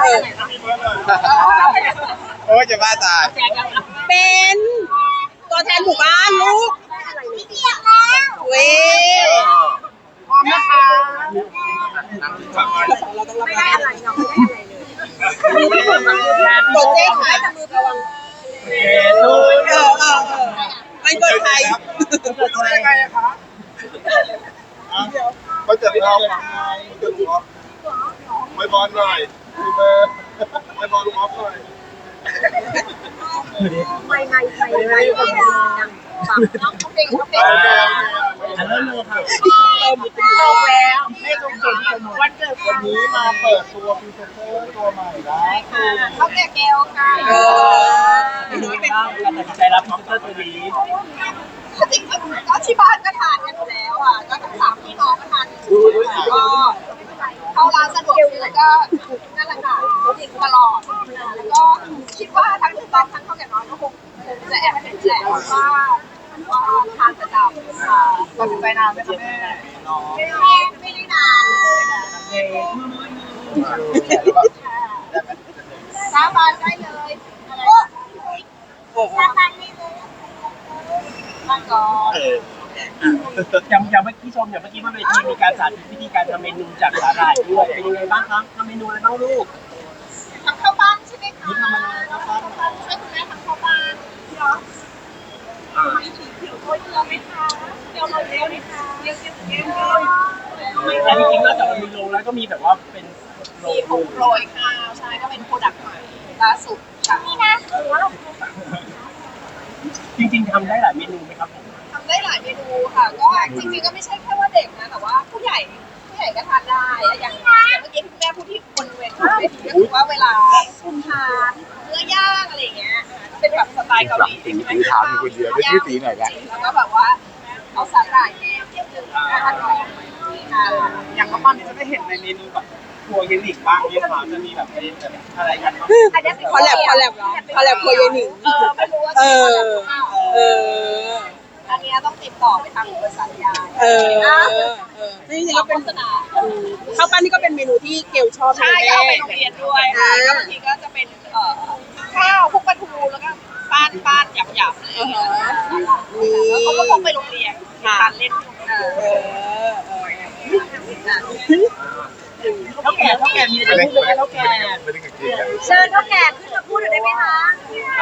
เออโอ้ยจะบ้าตายเป็นตัวแทนหมู่บ้านลูกไม่เปียกแล้วเว้ยพร้อมนะคะเราต้องรับไม่ได้อะไรเนาะไม่ได้อะไรเลยตัวเจ๊ขายมือระวังเออเออเออมันเกิดใครรู้ได้ไงอะคะเขาจะร้องจะร้องไม่บอลหน่อย พี่เบอร์ไม่บอลลูออฟหน่อยไม่ไม่ไม่ไม่คนดังฟังน้องเขาเป็นเขาเป็นอันนั้นเลยค่ะเราแล้วไม่ต้องเก่งวันเกิดวันนี้มาเปิดตัวพรีเซนเตอร์ตัวใหม่นะเขาแก่แก้วค่ะเออการตัดสินใจรับคอมพิวเตอร์ตัวนี้จริงๆก็ที่บ้านก็ทานกันแล้วอะก็ทั้งสามพี่น้องก็ทานก็เข้าร้านสะดวกซื้อก็ หละค่ะตลอดแล้วก็คิดว่าทั้งที่บ้านทั้งเขาแก่น้อยก็คงคงจะแอบเป็นแหละว่าว่าทานประจำค่ะตัดสินใจนานไหมคะแม่แม่ไม่ได้นานสาบานได้เลยสาบานได้เลยมาก่อนอย่างอย่างเมื่อกี้ชมอย่างเมื่อกี้บนเวทีมีการสาธิตวิธีการทำเมนูจากสาหร่ายด้วยเป็นยังไงบ้างครับทำเมนูอะไรบ้างลูก ทำข้าวบ้านใช่ ไหมคะช่วยคุณแม่ทำข้าวบ้านเนาะไม่ถือถือโอ้ยเยอะไหมคะเดี๋ยวเราเยอไหมคะเยอะเยอะเยอะเลยแต่จริงๆนอกจากมันมีโรงแล้วก็มีแบบว่าเป็นโรมีงผงโรยข้าวใช่ก็เป็นโปรดักต์ใหม่ล่าสุดค่ะนี่นะจริงๆทำได้หลายเมนูไหมครับผมทำได้หลายเมนูค่ะ ก็จริงๆก็ไม่ใช่แค่ว่าเด็กนะแต่ว่าผู้ใหญ่ ผู้ใหญ่ก็ทานได้ อย่างเมื่อกี้คุณแม่พูดที่บนเวทีก็คือว่าเวลาคุณทานเนื้อย่างอะไรอย่างเงี้ยก็เป็นแบบสไตล์เกาหลีใช่ไหมถามมีคนเดียวไม่ชื่อตีหน่อยนะแล้วก็แบบว่าเอาสาหร่ายแนมเทียบหนึ่งอร่อยค่ะอย่างข้าวปั้นนี่จะได้เห็นในเมนูแบบครัวเยนิกบ้างเนี่ยครับจะมีแบบเป็นแบบอะไรกันบ้างอันนี้เป็นคอลแลบคอลแลบเหรอคอลแลบครัวยายหนิงเออไม่รู้ว่าเอจะอคอลแลบหรื อเปล่าเอออันนี้ต้องติดต่อไปทางบริษัทยาเออเออจริงๆก็โฆเป็นษณาข้าวปั้นนี่ก็เป็นเมนูที่เกลชอบใช่แม่ก็เอาไปโรงเรียนด้วยค่ะแล้วบางทีก็จะเป็นเอ่อข้าวพวกปลาทูแล้วก็ป้านป้านหยาบๆอะไรอย่างเงี้ยแล้วเขาก็พกไปโรงเรียนทานเล่นที่โรงเรียน เออเออ เท่าแก่เท่าแก่มีอะไรพูดไหมเท่าแก่ไม่ได้เก่งเชิญเท่าแก่ขึ้นมาพูดหน่อยได้ไหมคะเ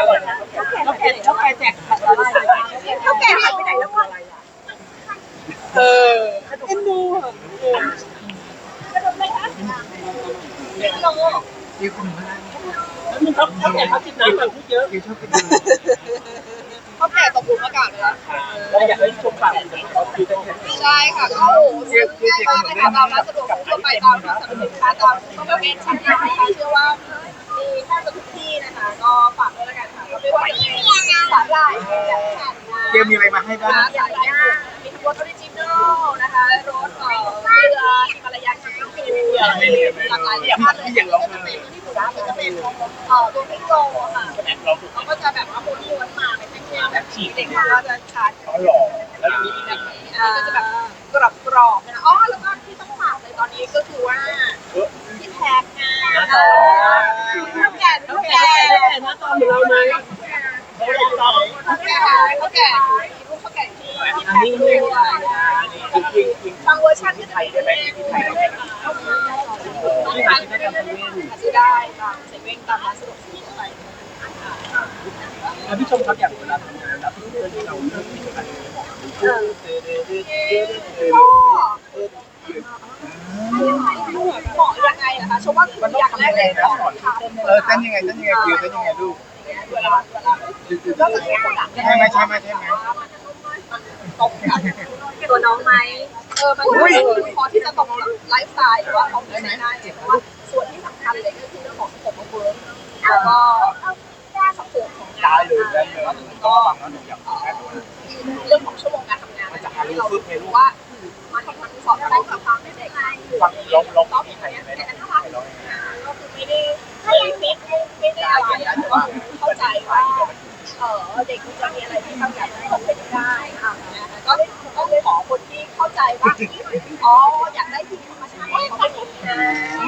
ท่าแก่เท่าแก่แจกผัดอะไรเท่าแก่หายไปไหนแล้ววะเออเอ็นดูอะเออกระโดดเลยคะไม่ลงแล้วมันเท่าเท่าแก่เขาจิบน้ำแบบพูดเยอะ เท่าแก่ตกหลุมอากาศเลยนะเราอยากให้ชมฝั่งเขาคือเป็นใช่ค่ะก็โอ้โหซื้อง่ายมากเลยค่ะตามร้านสะดวกต้อทั่วไปตามที่สรรพสินค้าตามก็ไม่เป็นชั้นนำนะคะเชื่อว่ามีแทบจะทุกที่นะคะก็ฝากด้วยละกันค่ะก็ไม่ว่าจะเป็นสาหร่ายแบบแผ่นนะเกมมีอะไรมาให้บ้างสาหร่ายย่างมีทั้งรสออริจินอลนะคะรสเอ่อเกลือฮิมาลายันชิคกี้พายหลากหลายอย่างมากเลยก็จะเป็นที่ถูกก็จะเป็นเอ่อตัวพริกโลค่ะเขาก็ ท่งๆแบบฉีกเด็กก็จะทานเขาหล่อแล้วมีแบบนี้อันนี้ก็จะแบบกรอบๆนะอ๋อแล้วก็ที่ต้องฝากเลยตอนนี้ก็คือว่าที่แพ็คงานเท่าแก่เท่าแก่หน้าตาเหมือนเราไหมเท่าแก่เท่าแก่มีรูปเท่าแก่ที่ที่อันแพ็คนี้ด้นี่วยจริงจริงจริงบางเวอร์ชันที่ไทยได้ไหมที่ไทยได้ไหมที่ขายที่ประจำเซเว่นอาจจะได้ตามเซเว่นตามร้านสะดวกซื้อทั่วไปแล้วพี่ชมครับอย่างเวลาทำงานแล้ว เพื่อนที่เราเลือกกิจกรรมเหมาะยังไงอะคะชมว่าคืออย่างแรกเลยก่อนค่ะเออเต้นยังไงเต้นยังไงคิวเต้นยังไงลูกเวลาเวลาก็จะมีคนหลักใช่ไหมใช่ไหมใช่ไหมตรงกับตัวน้องไหมเออมันพอที่จะตรงกับไลฟ์สไตล์หรือว่าเขาไม่ได้ได้เพราะว่าส่วนที่สำคัญเลยก็คือเรื่องของผมเวิร์กแล้วก็สัดส่วนของได้เลยได้เลยก็ฟังแล้วหนูอยากแค่ดู เรื่องของชั่วโมงการทำงานที่เรารู้ว่ามาทำงานสอนได้กับความไม่ได้ฟังลบลบก็มีอะไรแต่ถ้าเราก็คือไม่ได้ไม่ได้ฟิตไม่ได้อะไรแต่ว่าเข้าใจว่าเออเด็กมันจะมีอะไรที่ทำแบบนั้นเป็นได้ค่ะก็ก็ขอคนที่เข้าใจว่าอ๋ออยากได้ที่ธรรมชาติเขาไม่มี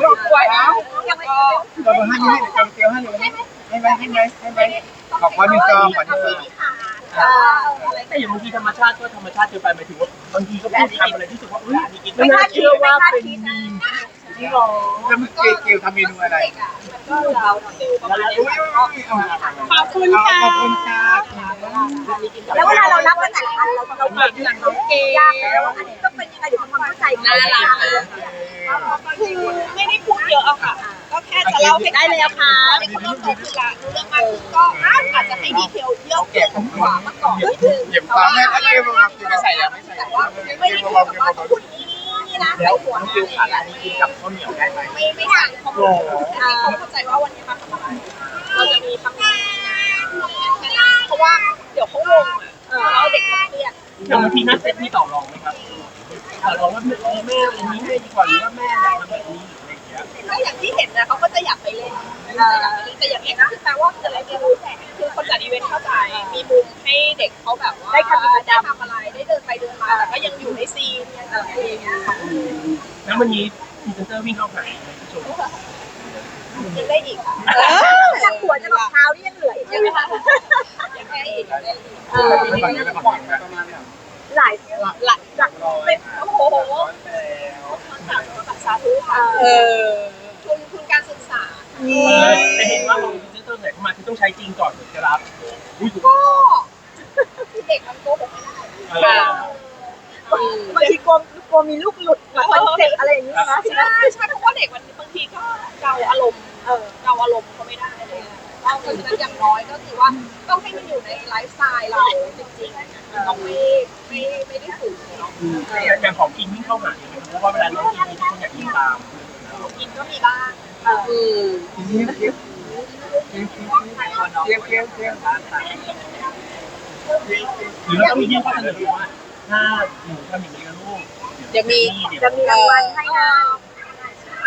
รบกวนแล้วแล้วก็โดเราให้ให้จำเกียวให้เลยให้ไหมให้ไหมให้ไหมให้ไหมขอขอหนึ่งซองขอหนึ่งซองเอออะไร แต่อย่างบางทีธรรมชาติก็ธรรมชาติเกินไปหมายถึงว่าบางทีก็พูดคำอะไรที่รู้สึกว่าอุ้ยอันนี้กินไม่ไม่น่าน่าเชื่เชื่ออว่าว่าเป็เป็นนมีจริงหรอแล้วเมื่อกี้เกียวทำเมนูอะไรเด็กอะมันก็เราฟิลประมาณนี้อุ้ยค่ะอุ้ยเอาขอบคุณค่ะขอบคุณค่ะแล้วเวลาเรารับมาแต่ละอันเราเราเก่งจากน้องเกยากแล้วอันนี้ต้องเป็นยังไงเดี๋ยวทำความเข้าใจกันน่ารักคือไม่ได้พูดเยอะอะค่ะก็ แค่จะเล่าให้ได้เลยค่ะในคนต้องโตขึ้นละรู้เรื่องมากขึ้นก็อาจจะให้ดีเทลเยอะขึ้นกว่าเมื่อก่อนนิดนึงเหยียบตาแม่ถ้าเกียวมาไม่ใส่แล้วไม่ใส่แต่ว่าไม่ได้พูดแบบว่าพูดนี้นี่นะแล้วหัวน้องนะฟิวขาดอันนี้กินกับข้าวเหนียวได้ไหมไม่ไม่สั่งเขาเขาเข้าใจว่าวันนี้มาทำอะไรเราจะมีทำงานแค่นั้นเพราะว่าเดี๋ยวเขางงอะแล้วเด็กมันเครียดอย่างบางทีนัดเซ็ตมีต่อรองไหมครับต่อรองว่าแม่แม่อันนี้ไม่ดีกว่าหรือว่าแม่อยากทำแบบนี้อะไรอย่างเงี้ยก็อย่างที่เห็นนะ เล่นแต่อย่างนี้ก็คือแปลว่าจะอะไรไม่รู้แต่คือคนจัดอีเวนต์เข้าใจมีมุมให้เด็กเขาแบบว่าได้ทำได้ทำอะไรได้เดินไปเดินมาแต่ก็ยังอยู่ในซีนยังอะไรอย่างเงี้ยแล้ววันนี้พรีเซนเตอร์วิ่งเข้าหาผู้ชมยังได้อีกค่ะจากหัวจะหลดเท้านี่ยังเหลืออีกใช่ไหมคะยังได้อีกยังได้อีกเออไม่ฟังไม่ฟังนะหลายหลายหลักเป็นโอ้โหสาธุค่ะเออทุนทุนการศึ กษาแต่เห็นว่าลงพรีเซนเตอร์ไหนเข้ามาคือต้องใช้จริงก่อนถึงจะรับอุ้ยก็เด็กมันโกหกไม่ได้เออบางทีกลัวกลัวมีลูกหลุดมาคอนเซ็ปต์อะไรอย่างนี้นะใช่ใช่เพราะว่าเด็กมันบางทีก็เกาอารมณ์เออเกาอารมณ์เขาไม่ได้เลยเราเพราะฉะนั้นอย่างน้อยก็คือว่าต้องให้มันอยู่ในไลฟ์สไตล์เราจริงๆต้องไม่ไม่ไม่ได้ฝืนเนาะอย่างของกินวิ่งเข้าหาอย่างเงี้ยเพราะว่าเวลาน้องกินมีทุกคนอยากกินตาม กินก็มีบ้างเอออืมทีนี้เกียวเกียวเกียวเกียวเกียวหรือเราต้องมียื่นข้อเสนอว่าถ้าหนูทำอย่างนี้กับลูกเดี๋ยวมีจะมีรางวัลให้นะ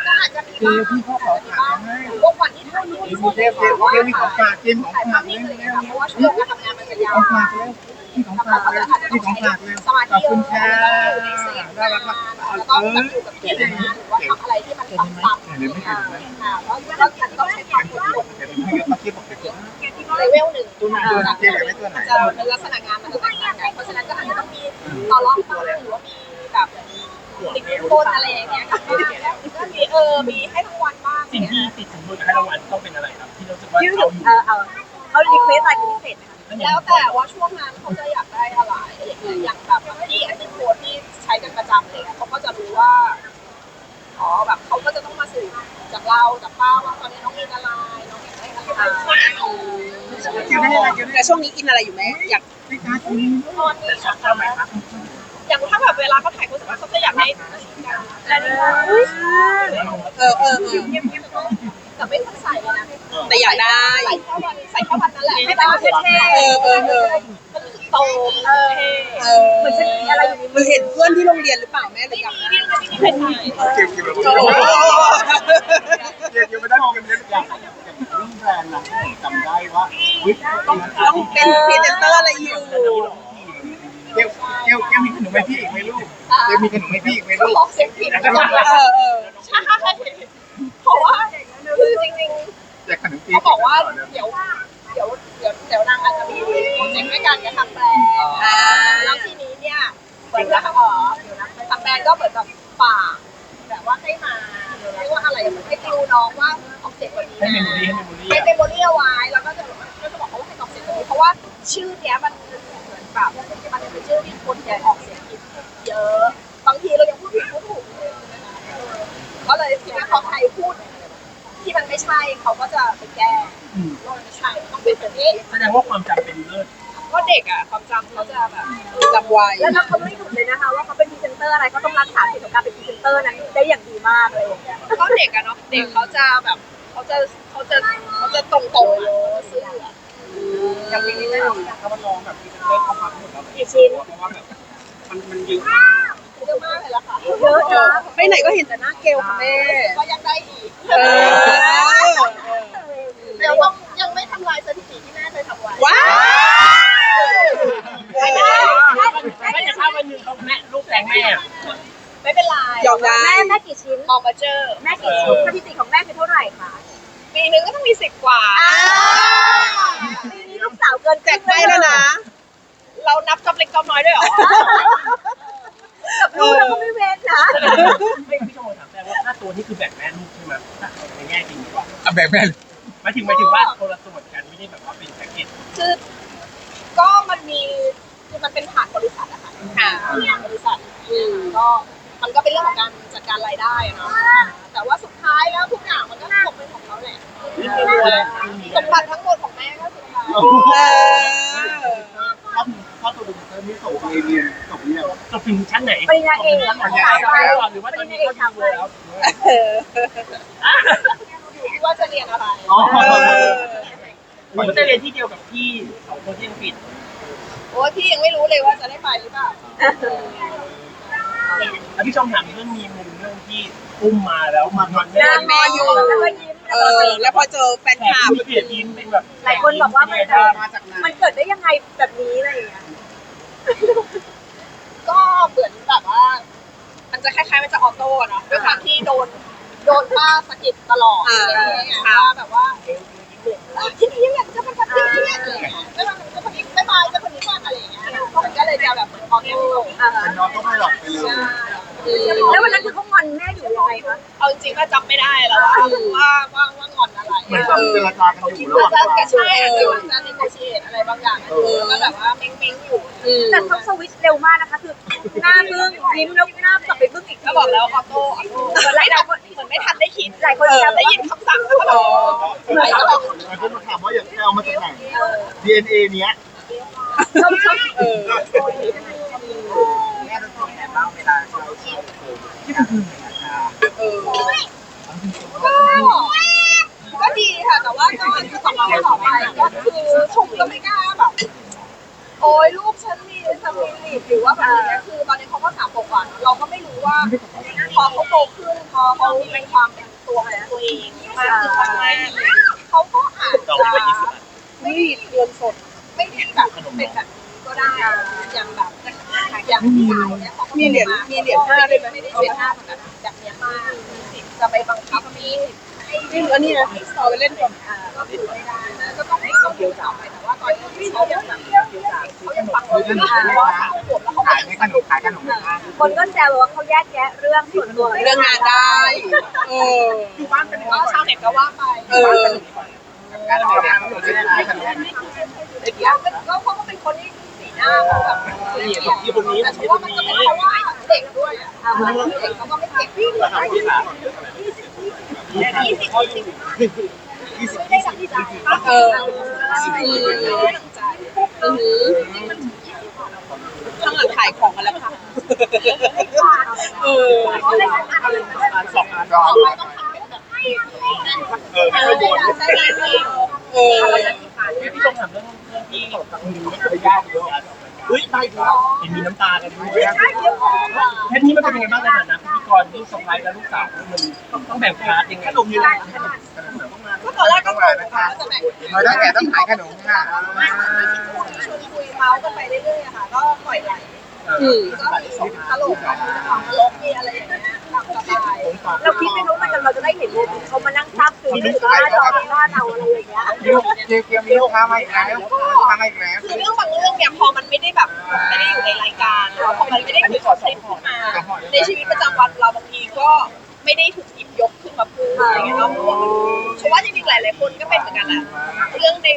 ก็อาจจะมีคือบ้างพี่เขาขอถามให้พวกวันที่ถ่ายที่เกียวเกียวเกียวเกียวมีของฝากเกียวของถ่ายฝาภากพเลนิ่งยเลยค่ะเพราะว่าช่วงการทำงานมันจะยาว ของฝากเลยพี่ของฝากเลยพี่ของฝากเลยสมาธิขอบคุณค่ะอยู่ในเสียงน่ารักมากแล้วก็แบบอยู่กับเกียรติหรือว่าทำอะไรที่มันซ้ำๆเดี๋ยวไม่เห็นไหมอ่าแล้วก็ต้องใช้ความอดทนเดี๋ยวไม่เห็นมาเกียวบอกเกียวเลเวลหนึ่งตัวไหนตัวไหนเกียวอยากได้ตัวไหนจะเป็นลักษณะงานมันจะแตกต่างกันเพราะฉะนั้นก็อาจจะต้องมีต่อรองบ้างหรือว่ามีแบบติดต้นอะไรอย่างเงี้ยก็มีเออมีให้รางวัลบ้างสิ่งที่ติดสินบนให้รางวัลต้องเป็นอะไรครับที่รู้สึกว่ายืดเขาอยู่ แต่ช่วงนี้กินอะไรอยู่ไหมอยากไม่กินตอนนี้แต่ชอบชอบไหมครับอย่างถ้าแบบเวลาเขาถ่ายโฆษณาเขาจะอยากได้แต่นี่เออเออเออแต่ไม่ต้องใส่เลยนะแต่อยากได้ใส่แค่วันใส่แค่วันนั้นแหละให้มันเท่เออเออเออรู้สึกโตเออเออเหมือนจะมีอะไรอยู่มึงเห็นเพื่อนที่โรงเรียนหรือเปล่าแม่หรือไม่กับมีนี่ายเกียวเกียวเกียวเกียวไม่ได้เกียวเกียอย่างอย่างเรื่อง แบรนด์นะจำได้ว่าต้องเป็นพรีเซนเตอร์อะไรอยู่เกียวเกียวเกียวมีขนมให้พี่อีกไหมลูกเกียวมีขนมให้พี่อีกไหมลูกออกเสียงผิดเออเออใช่เพราะว่าคือจริงๆเขาบอกว่าเดี๋ยวเดี๋ยวเดี๋ยวเดี๋ยวนางอาจจะมีโปรเจกต์ด้วยกันกับทางแบรนด์แล้วทีนี้เนี่ยเหมือนกับเออทางแบรนด์ก็เหมือนกับป่าแบบว่าให้มาเรียกว่าอะไรเหมือนให้ติวน้องว่า เสียงแบบนี้ให้เมนะมโมรี่ให้เมมโมรี่ให้เมมโมรี่เอาไว้แล้วก็จะก็จะบอกเขาว่าให้ออกเสียงแบบนี้เพราะว่าชื่อเนี้ยมันเหมือนแบบมันเป็นชื่อที่คนใหญ่ออกเสียงผิดเยอะบางทีเรายังพูดผิดพูดถูกเลยก็เลยคิดว่าพอใครพูด ที่มันไม่ใช่เขาก็จะไปแก้ว่ามันไม่ใช่ต้องเป็นแบบนี้แสดงว่าความจำเป็นเลิศก็เด็กอะความจำเขาจะแบบจำไว้แล้วถ้าเขาไม่หยุดเลยนะคะ ว่าเขาเป็นพรีเซนเตอร์อะไรเขาต้องรักษาสิทธิ์ของการเป็นพรีเซนเตอร์นั้นได้อย่างดีมากเลยอย่างเงี้ยก็เด็กอะเนาะเด็กเขาจะแบบ เขาจะเขาจะเขาจะตรงตรงๆอะซื้ออะอย่างนี้ไม่เอาเขามาลองแบบเลิกเข้ามาหมดแล้วกี่ชิ้นเพราะว่าแบบมันมันเยอะมากเยอะมากเลยล่ะค่ะเยอะนะไปไหนก็เห็นแต่หน้าเกลค่ะแม่ก็ยังได้อีกเออเดี๋ยวต้องยังไม่ทำลายสถิติที่แม่เคยทำไว้ ว้าวไม่จะถ้าวันหนึ่งเขาแม่ลูกแตงแม่อะ ไม่เป็นไรยอมได้ แม่แม่กี่ชิ้น มองมาเจอแม่กี่ชิ้นสถิติของแม่คือเท่าไหร่คะปีปีนึงก็ต้องมีสิบกว่า ปีนี้ลูกสาวเกินแจกได้แล้วนะ เรานับจำเล็กจำน้อยด้วยเหรอ กับลูกเราก็ไม่เว้นนะไม่พี่ชมถามแต่ว่าค่าตัวนี่คือแบ่งแม่ลูกใช่ไหมถ้าเอาในแง่จริงดีกว่าอะแบ่งแม่หมายถึงหมายถึงว่าคนละส่วนกันไม่ได้แบบว่าเป็นแพ็กเกจคือก็มันมีคือมันเป็นผ่านบริษัทอะค่ะผ่านบริษัทก็ มันก็เป็นเรื่องของการจัดการรายได้อะเนาะแต่ว่าสุดท้ายแล้วทุกอย่างมันก็ตกเป็นของเขาแหละนี่คือตัวเลยสมบัติทั้งหมดของแม่ก็คือเราถ้าถ้าตัวเป็นเตอร์นี่ส่งเรียนจบเนี่ยจบถึงชั้นไหนปริญญาเอกอะปริญญาเอกก่อนหรือว่าตอนนี้เขาดีแล้วคิดว่าจะเรียนอะไรอ๋อผมจะเรียนที่เดียวกับพี่สองคนที่อังกฤษโอ้ยพี่ยังไม่รู้เลยว่าจะได้ไปหรือเปล่า แล้วพี่ชมถามเรื่องมีมุมเรื่องที่อุ้มมาแล้วมันมันหน้างออยู่แล้วก็ยิ้มเออ แล้วพอเจอแฟนแต่คลับพี่เปลี่ยนยิ้มเป็นแบบหลายคนบอกว่ามันได้มาจากมันเกิดได้ยังไงแบบนี้อะไรอย่างเงี้ยก็เหมือนแบบว่า มันจะคล้ายๆมันจะออโต้อะเนาะด้วยความที่โดน โดนป้าสะกิดตลอดอะไรอย่างเงี้ยว่าแบบว่าเอ้ยที่นี่ยังอยากจะเป็นแบบนี้เนี่ยอะไรอย่างเงี้ยไม่ว่าจะคนนี้ไม่ เลยจะแบบเหมือนออโต้เป็นน้องก็ไม่หลับไปเลย แล้ววันนั้นคือเขางอนแม่อยู่ยังไงคะเอาจริงๆก็จำไม่ได้แล้วว่าว่าว่าว่างอนอะไรเหมือนกับเจรจากันอยู่ระหอาว่างจจะทางใช่อาจจะอาจจะในโกเชียอะไรบางอย่างเออก็แบบว่าเม้งๆอยู่แต่เขาสวิตช์เร็วมากนะคะ คือหน้าบึ้งยิ้มแล้วหน้ากลับไปบึ้งอีกก็บอกแล้วออโต้ออโต้เหมือนไม่ทันเหมือนไม่ทันได้คิดหลายคนเออจำได้ได้ยิยินนคำสั่งแล้วก็แบบหลายคนหลายคนมาถามว่าอยากเอามาจากไหน DNA เนี้ย ชมชมเออแม่รู้สึกไงบ้างเวลาเราเที่ยวที่มันคือเหมือนกันเออก็ก็ดีค่ะ แต่ว่าก็อย่างที่ของเราต่อไปก็คือชมก็ไม่กล้าแบบโอ้ยลูกฉันมีสมิลิตหรือว่าแบบนี้คือตอนนี้เขาก็สามขวบกว่าเราก็ไม่รู้ว่าพอเขาโตขึ้นพอเขามีความเป็นตัวตัวเองมากขึ้นเขาก็อาจจะไม่ได้เงินสด ไม่ได้แบบเป็นแบบนี้ก็ได้อย่างแบบอย่างที่สาวเนี่ยเขาก็มีเหรียญมีเหรียญห้าด้วยไม่ได้เหรียญห้าแบบแบบเนี้ยมากจะไปบังคับมีให้อันนี้นะที่สอบไปเล่นก่อนก็คือไม่ได้ก็ต้องต้องเกี่ยวกับไปแต่ว่าตอนนี้เขายังแบบเขายังฟังเราไม่ได้ว่าสามขวบแล้วเขาขายก็ในขนมขายขนมในห้างคนก็แซวว่าเขาแยกแยะเรื่องส่วนตัวกับเรื่องงานได้เอออยู่บ้านเป็นยังไงก็ชาวเน็ตก็ว่าไปเออการขายขนมขาย ขนมก็เขาก็เป็นคนที่สีหน้าเขาแบบละเอียดแต่ฉันว่ามันก็เป็นเพราะว่าเด็กด้วยอะเด็กเขาก็ไม่เก่งวิ่งอะไรยี่สิบยี่สิบไม่ได้ดังใจเออข้างหลังขายของกันแล้วค่ะเออสองอันก็ต่อไปต้องทำแบบให้เออไม่ค่อยโดนใช่ไหมเออพี่ชมถามเรื่อง เรื่องที่มีไม่เคยยากเยอะเฮ้ยไปถึงเห็นมีน้ำตากันด้วยใช่เดี๋ยวก่อนเทปนี้มันเป็นยังไงบ้างในฐานะพิธีกรลูกสะใภ้และลูกสาวมันต้องแบ่งพาร์ทยังไงขนมนี่แหละก็ตอนแรกก็งงค่ะจะแบ่งเราตั้งแต่ต้องขายขนมค่ะไม่ไม่คิดคุยชวนคุยเมาส์กันไปเรื่อยๆอะค่ะ ก็ปล่อยไหลก็มีสมตลกมีความตลกมีอะไรอย่างเงี้ยตามสบายเราคิดไม่รู้มันเราจะได้เห็นโมเมนต์เขามา นั่งซับซึ้งอยู่หน้าจอหน้าเราอะไรอย่างเงี้ยเกียวเกียวมีลูกค้ามาอีกแล้วลูกค้ามาอีกแล้วคือเรื่องบางเรื่องเนี่ยพอมันไม่ได้แบบไม่ได้อยู่ในรายการพอมันไม่ได้ถูกคลิปขึ้นมาในชีวิตประจำวันเราบางทีก็ไม่ได้ถูกหยิบยกขึ้นมาพูดอะไรอย่างเงี้ยเราเพราะว่ามันเพราะว่าจริงๆหลายๆคนก็เป็นเหมือนกันแหละเรื่องใน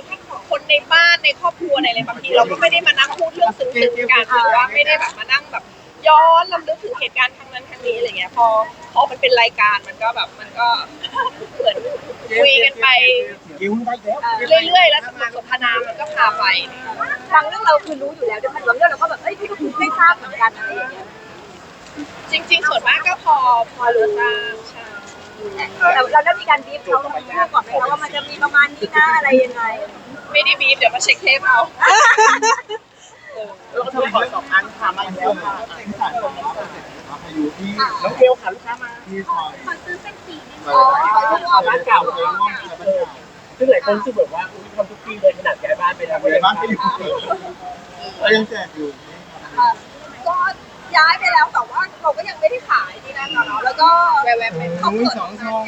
คนในบ้านในครอบครัวในอะไรบางทีเราก็ไม่ได้มานั่งพูดเรื่องซึ้งๆกันหรือว่าไม่ได้แบบมานั่งแบบ ย้อนลำลึกถึงเหตุการณ์ครั้งนั้นครั้งนี้อะไรเงี้ย พอพอมันเป็นรายการมันก็แบบมันก็เหมือนคุยกันไปยิ้มได้แล้วเรื่อยๆ แล้วบทสนทนามันก็พาไปบางเรื่องเราคือรู้อยู่แล้วด้วยบางเรื่องเราก็แบบเอ้ยไม่ทราบเหมือนกันอะไรอย่างเงี้ยจริง ๆ ส่วนมากก็พอพอรู้ทราบใช่เราเราได้มีการบีบเขาลงมาก่อนไหมคะว่ามันจะมีประมาณนี้นะอะไรยังไง ไม่ได้บีบเดี๋ยวมาเช็คเทปเอา เราก็ทำขอสองอันค่ะมาเยอะค่ะน้องเกลค่ะลูกค้ามาขอซื้อเป็นสีนึงอ๋อขอซื้เอาบ้านเก่าเลงห้องบ้านเก่าซึ่งหลายคนรู้สึกแบบว่าอุ้ยทำทุกปีเลยขนาดย้ายบ้านไปแล้วย้บ้านไปอยู่เรายังแจกอยู่ก็ย้ายไปแล้วแต่ว่าเราก็ยังไม่ได้ขายที่นั่นเนาะแล้วก็แวะๆไปเขาเกิดสองช่อง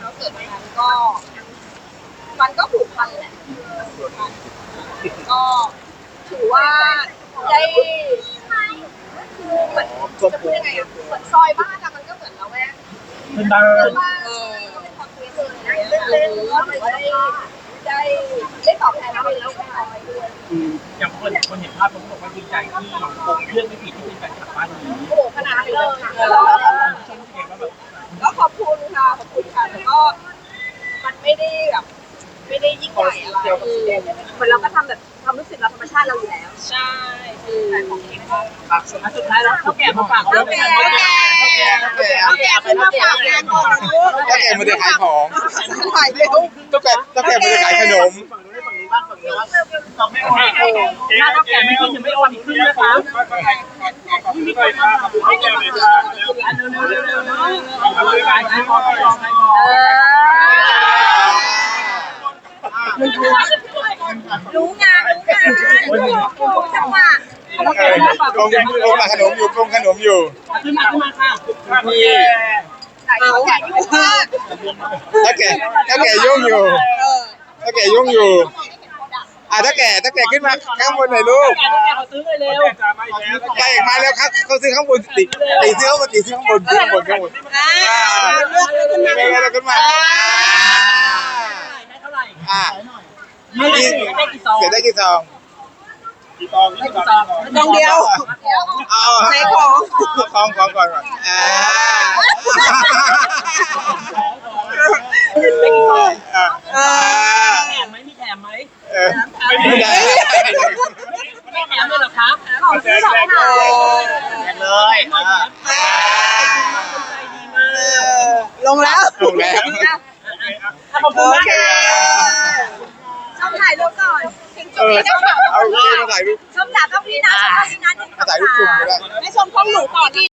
เราเกิดในนั้นก็ มันก็ผูกพันแหละก็ ถือว่าได้คือเหมือนจะพูดยังไงอะเหมือนซอยบ้านอะมันก็เหมือนเราแม่ขึ้นบ้าน บ้าเป็นความคุ้นเลยนะเล่นๆล้นก็ได้ได้ได้ตอบแทนเราแล้วซอยด้วย อืมอย่างคนคนเห็นภาพผมบอกว่าดีใจที่ผมเลือกไม่ผิดที่เป็นแฟนคลับบ้านนี้โอ้ขนาดเลยค่ะวก็ขอบคุณค่ะ ขอบคุณค่ะแต่ก็มันไม่ได้แบบ ไม่ได้ยิ่งใหญ่อะไรเหมือนเราก็ทำแบบทำามรู้สึกเราธรรมชาติเราอยู่แล้ว ใช่ขายของเองก็ฝากสุดท้ายแล้วเขาแก่มาฝากเราเป็นคนแก่โอเคโอเคเอาไมาฝากงานก่อนะลูก็แก่มาเดือดขายของถ่ายเร็วก็แก่ก็แก่มาเดือดขายขนมเราไม่อ้วนหน้าเท่าแก่ไม่ขึ้นจะไม่อ้วนอีกขึ้นนะคะนี่มีคนมาบอกให้แก่เลยค่ะเร็วเร็วเร็วเร็วเร็วขายของขายของ รู้งานรู้งานจังหวะกองกองขนมอยู่กองขนมอยู่ขึ้นมาขึ้นมาค่ะมีเาถ้าแก่ถ้าแก่ยุ่งอยู่ถ้าแก่ยุ่งอยู่อะถ้าแก่ถ้าแก่ขึ้นมาข้างบนหน่อยลูกเขาซื้อเร็วไปมาแล้วครับเขาซื้อข้างบนติดตีเสื้อมาตีเสื้อข้างบนข้างบนข้างบนอ่าเลือกขึ้นมาเลือกขึ้นมา อ่าไม่อกี้ได้กี่ซองเสียได้กี่ซองกี่ซองกี่ซองซองเดียว เอาเอาเอาเอาเอาเอาเอาเอาอาา